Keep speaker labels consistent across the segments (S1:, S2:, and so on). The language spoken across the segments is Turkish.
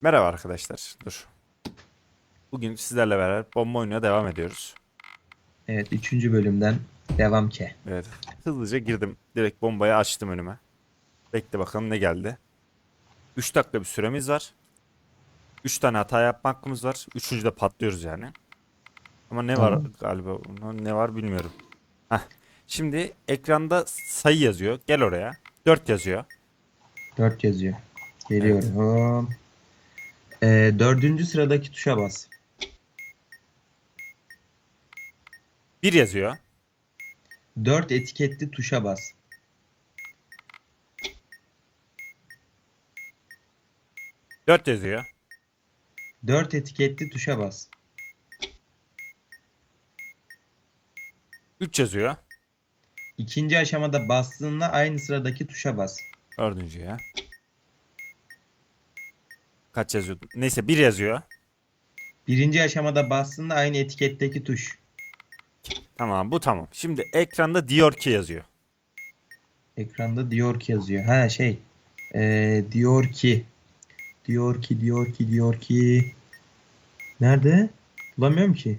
S1: Merhaba arkadaşlar. Dur. Bugün sizlerle beraber bomba oyununa devam ediyoruz.
S2: Evet 3. bölümden devam ki.
S1: Evet. Hızlıca girdim. Direkt bombayı açtım önüme. Bekle bakalım ne geldi. 3 dakika bir süremiz var. 3 tane hata yapma hakkımız var. Üçüncü de patlıyoruz yani. Ama ne var
S2: Tamam.
S1: galiba ne var bilmiyorum. Heh. Şimdi ekranda sayı yazıyor. Gel oraya. 4 yazıyor.
S2: 4 yazıyor. Geliyorum. Ee, dördüncü sıradaki tuşa bas.
S1: 1 yazıyor.
S2: 4 etiketli tuşa bas.
S1: Dört yazıyor.
S2: 4 etiketli tuşa bas.
S1: 3 yazıyor.
S2: İkinci aşamada bastığında aynı sıradaki tuşa bas.
S1: Dördüncü ya. Kaç yazıyordu? Neyse 1 yazıyor.
S2: Birinci aşamada bastığında aynı etiketteki tuş.
S1: Tamam bu tamam. Şimdi ekranda diyor ki yazıyor.
S2: Ekranda diyor ki yazıyor. Ha şey. Ee, diyor ki. Diyor ki diyor ki diyor ki. Nerede? Bulamıyorum ki.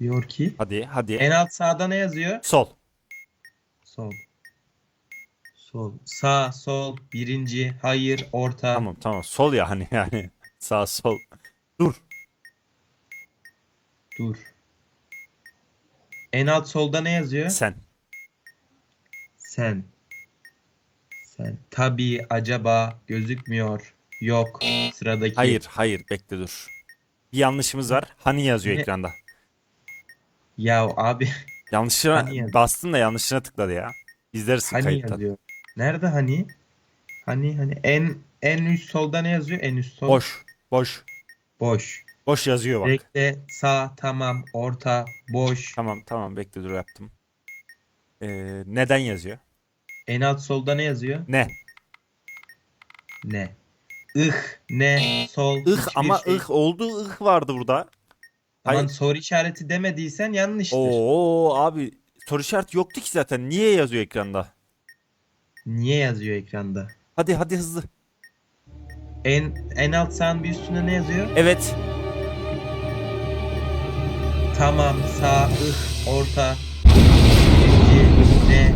S2: Diyor ki.
S1: Hadi hadi.
S2: En alt sağda ne yazıyor?
S1: Sol.
S2: Sol. Sol. Sağ, sol, birinci, hayır, orta.
S1: Tamam tamam. Sol ya hani yani. Sağ sol. Dur.
S2: Dur. En alt solda ne yazıyor?
S1: Sen.
S2: Sen. Sen. Tabii, acaba, gözükmüyor, yok, sıradaki.
S1: Hayır hayır bekle dur. Bir yanlışımız var. Hani yazıyor
S2: Ne?
S1: ekranda.
S2: Ya abi
S1: Yanlışına
S2: Hani yazıyor.
S1: bastın da yanlışına tıkladı ya. İzlersin
S2: hani
S1: kayıttan.
S2: yazıyor. Nerede hani? Hani hani en en üst solda ne yazıyor? En üst sol.
S1: Boş. Boş.
S2: Boş.
S1: Boş yazıyor bak.
S2: Bekle, sağ, tamam, orta, boş.
S1: Tamam tamam bekle dur yaptım. Ee, neden yazıyor?
S2: En alt solda ne yazıyor?
S1: Ne?
S2: Ne? Ih, ne, sol,
S1: Ih ama
S2: şey.
S1: ih oldu ih vardı burada.
S2: Aman
S1: Hayır.
S2: soru işareti demediysen yanlıştır.
S1: Oo abi soru işareti yoktu ki zaten. Niye yazıyor ekranda?
S2: Niye yazıyor ekranda?
S1: Hadi hadi hızlı.
S2: En en alt sağın bir üstünde ne yazıyor?
S1: Evet.
S2: Tamam, sağ, ih, orta, birinci, ne,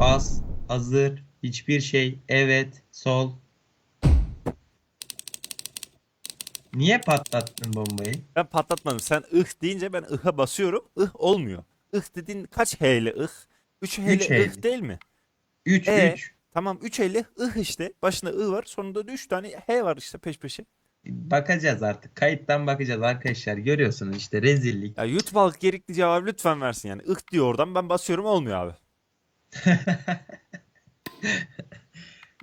S2: bas, hazır, hiçbir şey, evet, sol. Niye patlattın bombayı?
S1: Ben patlatmadım. Sen ıh deyince ben ıh'a basıyorum. Ih olmuyor. Ih dediğin kaç H ile ıh? 3 H ile ih değil mi?
S2: 3
S1: E,
S2: 3.
S1: Tamam 3 H ile ıh işte. Başında ı var. Sonunda da 3 tane H var işte peş peşe.
S2: Bakacağız artık. Kayıttan bakacağız arkadaşlar. Görüyorsunuz işte rezillik.
S1: Ya YouTube halkı gerekli cevabı lütfen versin yani. ıh diyor oradan ben basıyorum olmuyor abi.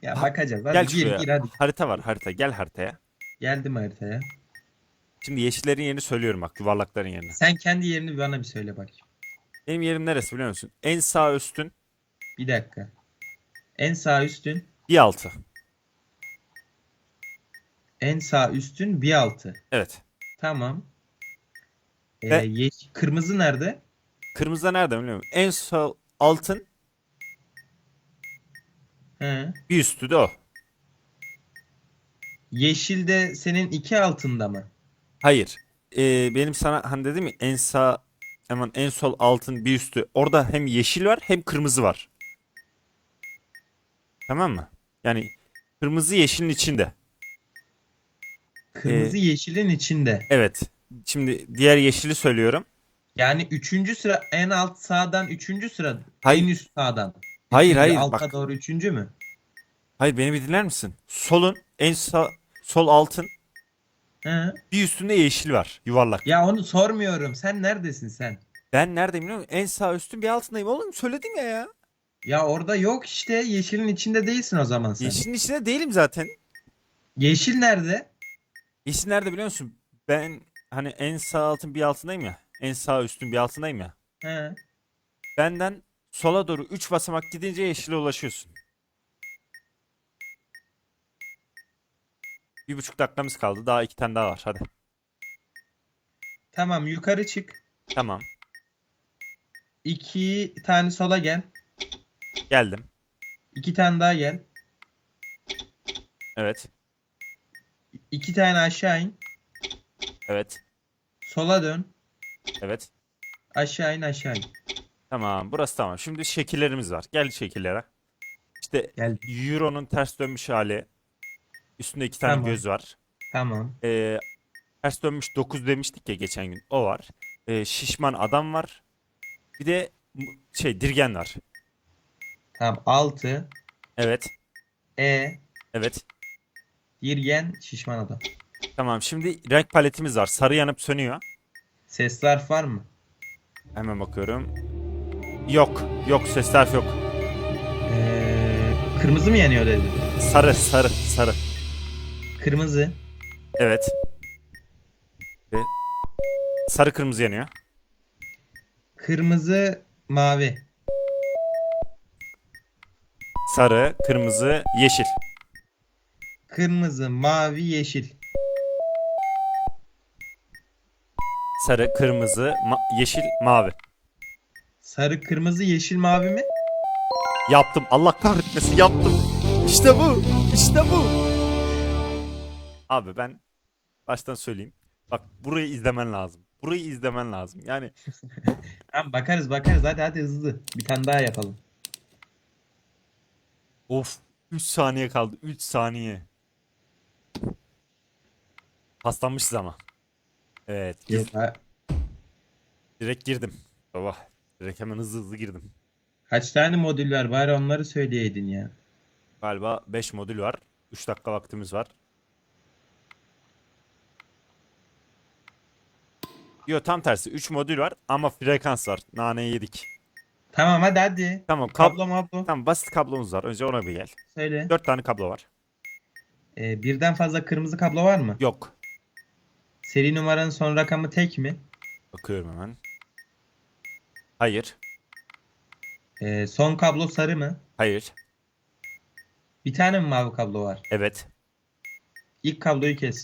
S2: Ya bakacağız. Hadi
S1: Gel
S2: gir
S1: şuraya.
S2: gir hadi.
S1: Harita var harita. Gel haritaya.
S2: Geldim haritaya.
S1: Şimdi yeşillerin yerini söylüyorum bak yuvarlakların yerini.
S2: Sen kendi yerini bana bir söyle bakayım.
S1: Benim yerim neresi biliyor musun? En sağ üstün
S2: Bir dakika. En sağ üstün,
S1: bir altı.
S2: en sağ üstün bir altı.
S1: Evet.
S2: Tamam. Ee,
S1: Ve-
S2: yeş- kırmızı nerede?
S1: Kırmızı nerede biliyor musun? En sağ altın
S2: He.
S1: bir üstü de o.
S2: Yeşil de senin iki altında mı?
S1: Hayır. Ee, benim sana hani dedim ya en sağ hemen en sol altın bir üstü. Orada hem yeşil var hem kırmızı var. Tamam mı? Yani kırmızı yeşilin içinde.
S2: Kırmızı yeşilin içinde.
S1: Evet. Şimdi diğer yeşili söylüyorum.
S2: Yani üçüncü sıra en alt sağdan üçüncü sıra
S1: Hayır.
S2: en üst sağdan.
S1: Hayır hayır
S2: alta
S1: bak.
S2: doğru üçüncü mü?
S1: Hayır beni bir dinler misin? Solun en sağ sol altın
S2: He.
S1: bir üstünde yeşil var. Yuvarlak.
S2: Ya onu sormuyorum. Sen neredesin sen?
S1: Ben neredeyim biliyor musun? En sağ üstün bir altındayım oğlum. Söyledim ya ya.
S2: Ya orada yok işte. Yeşilin içinde değilsin o zaman sen.
S1: Yeşilin içinde değilim zaten.
S2: Yeşil nerede?
S1: Yeşil nerede biliyor musun? Ben hani en sağ altın bir altındayım ya. En sağ üstün bir altındayım ya.
S2: He.
S1: Benden sola doğru 3 basamak gidince yeşile ulaşıyorsun. Bir buçuk dakikamız kaldı. Daha iki tane daha var. Hadi.
S2: Tamam yukarı çık.
S1: Tamam.
S2: İki tane sola gel.
S1: Geldim.
S2: İki tane daha gel.
S1: Evet.
S2: iki tane aşağı in.
S1: Evet.
S2: Sola dön.
S1: Evet.
S2: Aşağı in aşağı in.
S1: Tamam. Burası tamam. Şimdi şekillerimiz var. Gel şekillere. İşte
S2: Gel.
S1: Euro'nun ters dönmüş hali. Üstünde iki tane
S2: Tamam.
S1: göz var.
S2: Tamam.
S1: Ee, ters dönmüş 9 demiştik ya geçen gün. O var. Ee, şişman adam var. Bir de m- şey dirgen var.
S2: Tamam. 6.
S1: Evet.
S2: E.
S1: Evet.
S2: Dirgen şişman adam.
S1: Tamam. Şimdi renk paletimiz var. Sarı yanıp sönüyor.
S2: Sesli harf var mı?
S1: Hemen bakıyorum. Yok. Yok. Ses harf yok.
S2: Ee, kırmızı mı yanıyor dedi?
S1: Sarı. Sarı. Sarı.
S2: Kırmızı.
S1: Evet. Ve sarı kırmızı yanıyor.
S2: Kırmızı mavi.
S1: Sarı, kırmızı, yeşil.
S2: Kırmızı mavi yeşil.
S1: Sarı, kırmızı, ma- yeşil, mavi.
S2: Sarı kırmızı yeşil mavi mi?
S1: Yaptım. Allah kahretmesin yaptım. İşte bu. İşte bu. Abi ben baştan söyleyeyim. Bak burayı izlemen lazım. Burayı izlemen lazım. Yani
S2: Tamam bakarız bakarız hadi hadi hızlı. Bir tane daha yapalım.
S1: Of 3 saniye kaldı. 3 saniye. Paslanmışız ama. Evet. gir- direkt girdim. Baba. Direkt hemen hızlı hızlı girdim.
S2: Kaç tane modül var bari onları söyleyeydin ya.
S1: Galiba 5 modül var. 3 dakika vaktimiz var. Yo tam tersi 3 modül var ama frekans var. Naneyi yedik.
S2: Tamam hadi hadi.
S1: Tamam kab-
S2: Kablo mablo.
S1: tamam basit kablomuz var. Önce ona bir gel.
S2: Söyle.
S1: 4 tane kablo var.
S2: Ee, birden fazla kırmızı kablo var mı?
S1: Yok.
S2: Seri numaranın son rakamı tek mi?
S1: Bakıyorum hemen. Hayır.
S2: Ee, son kablo sarı mı?
S1: Hayır.
S2: Bir tane mi mavi kablo var?
S1: Evet.
S2: İlk kabloyu kes.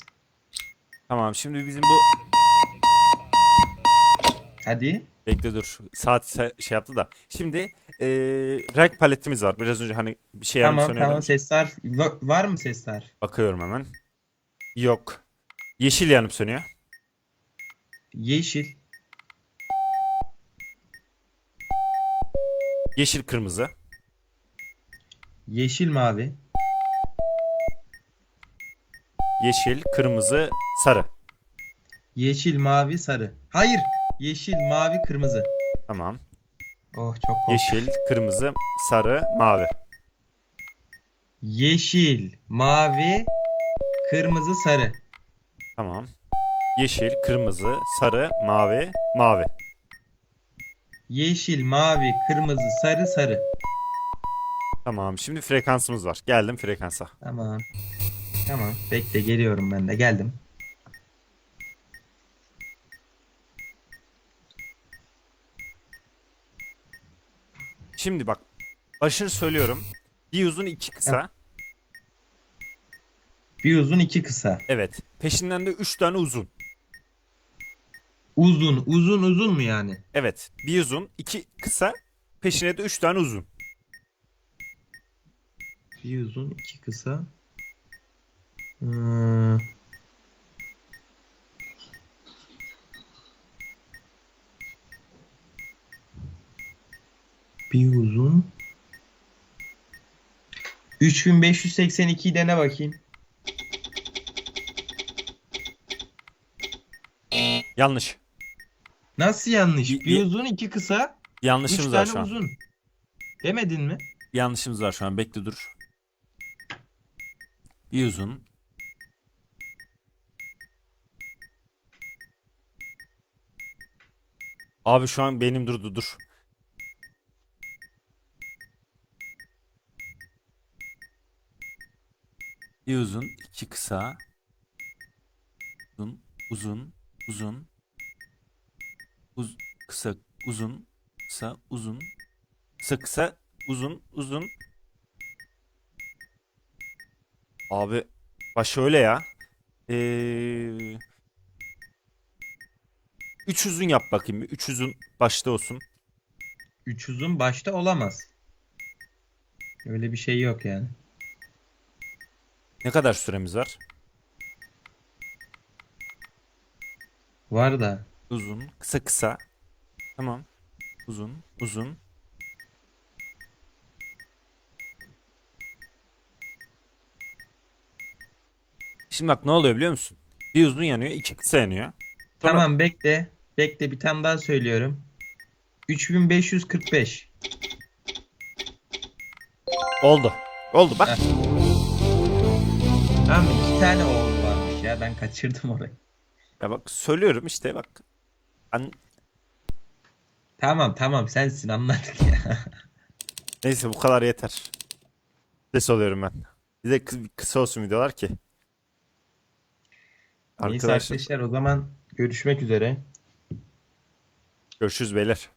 S1: Tamam şimdi bizim bu
S2: Hadi.
S1: bekle dur. Saat se- şey yaptı da. Şimdi eee renk paletimiz var. Biraz önce hani bir şey
S2: Tamam tamam harf. Va- var mı sesli harf?
S1: Bakıyorum hemen. Yok. Yeşil yanıp sönüyor.
S2: Yeşil.
S1: Yeşil kırmızı.
S2: Yeşil mavi.
S1: Yeşil, kırmızı, sarı.
S2: Yeşil mavi sarı. Hayır. Yeşil mavi kırmızı.
S1: Tamam.
S2: Oh çok korktum.
S1: Yeşil, kırmızı, sarı, mavi.
S2: Yeşil, mavi, kırmızı, sarı.
S1: Tamam. Yeşil, kırmızı, sarı, mavi, mavi.
S2: Yeşil, mavi, kırmızı, sarı, sarı.
S1: Tamam. Şimdi frekansımız var. Geldim frekansa.
S2: Tamam. Tamam. Bekle geliyorum ben de. Geldim.
S1: Şimdi bak. Başını söylüyorum. Bir uzun iki kısa.
S2: Bir uzun iki kısa.
S1: Evet. Peşinden de üç tane uzun.
S2: Uzun, uzun, uzun mu yani?
S1: Evet. Bir uzun, iki kısa. Peşine de üç tane uzun.
S2: Bir uzun, iki kısa. Hmm. Bir uzun. 3582'yi dene bakayım.
S1: Yanlış.
S2: Nasıl yanlış?
S1: Bir-
S2: uzun, iki kısa, üç
S1: Yanlışımız var
S2: tane
S1: şu an.
S2: uzun. Demedin mi?
S1: Yanlışımız var şu an. Bekle dur. Bir uzun. Abi şu an beynim durdu dur. Bir uzun, iki kısa. Uzun, uzun, uzun. Uz, kısa, uzun, kısa, uzun. Kısa kısa, uzun, uzun. Abi baş öyle ya. Ee, üç uzun yap bakayım. Üç uzun başta olsun.
S2: Üç uzun başta olamaz. Öyle bir şey yok yani.
S1: Ne kadar süremiz var?
S2: Var da.
S1: Uzun. Kısa kısa. Tamam. Uzun. Uzun. Şimdi bak ne oluyor biliyor musun? Bir uzun yanıyor, iki kısa yanıyor. Sonra-
S2: Tamam bekle. Bekle bir tane daha söylüyorum. 3545.
S1: Oldu. Oldu bak.
S2: Heh. Tamam iki tane oğul varmış ya ben kaçırdım orayı.
S1: Ya bak söylüyorum işte bak. Ben...
S2: Tamam tamam sensin anladık ya.
S1: Neyse bu kadar yeter. Ses oluyorum ben. Bize kı- kısa olsun videolar ki.
S2: Neyse
S1: Arkadaşlar
S2: arkadaşlar o zaman görüşmek üzere.
S1: görüşürüz beyler.